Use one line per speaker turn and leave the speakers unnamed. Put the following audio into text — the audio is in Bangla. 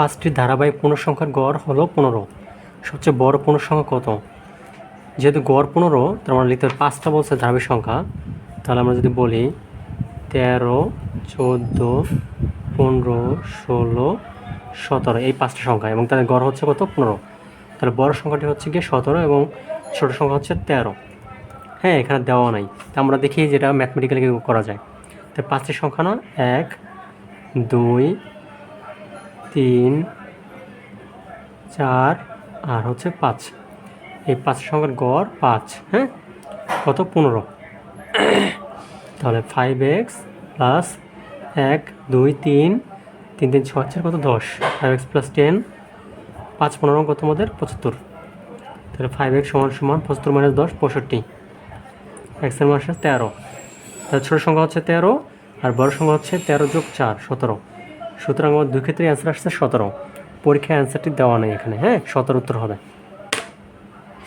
পাঁচটি ধারাবাহিক পূর্ণসংখ্যার গড় হলো পনেরো। সবচেয়ে বড় পূর্ণসংখ্যা কত? যেহেতু গড় পনেরো, তার মানে লিখতে পাঁচটা বলছে ধারাবাহিক সংখ্যা। তাহলে আমরা যদি বলি তেরো, চোদ্দ, পনেরো, ষোলো, সতেরো, এই পাঁচটা সংখ্যা এবং তাদের গড় হচ্ছে কত? পনেরো। তাহলে বড় সংখ্যাটি হচ্ছে গিয়ে সতেরো এবং ছোটো সংখ্যা হচ্ছে তেরো। হ্যাঁ এখানে দেওয়া নাই। তা আমরা দেখি যেটা ম্যাথমেটিক্যালি করা যায়। তো পাঁচটি সংখ্যা না? এক, দুই তিন, চার আর হচ্ছে পাঁচ। এই পাঁচ সংখ্যার গড় পাঁচ হ্যাঁ? কত? পনেরো। তাহলে ফাইভ এক্স প্লাস এক, দুই, তিন তিন তিন, ছয়, চার, কত? দশ। ফাইভ এক্স প্লাস টেন পাঁচ, পনেরো, কত আমাদের পঁচাত্তর। তাহলে ফাইভ এক্স সমান সমান পঁচাত্তর মাইনাস দশ, পঁয়ষট্টি। এক্সের আসছে তেরো। তাহলে ছোটো সংখ্যা হচ্ছে তেরো আর বড় সংখ্যা হচ্ছে তেরো যোগ চার, সতেরো। সুতরাং আমার দুই ক্ষেত্রে অ্যান্সার আসছে সতেরো। পরীক্ষায় অ্যান্সারটি দেওয়া নেই এখানে হ্যাঁ? সতেরো উত্তর হবে।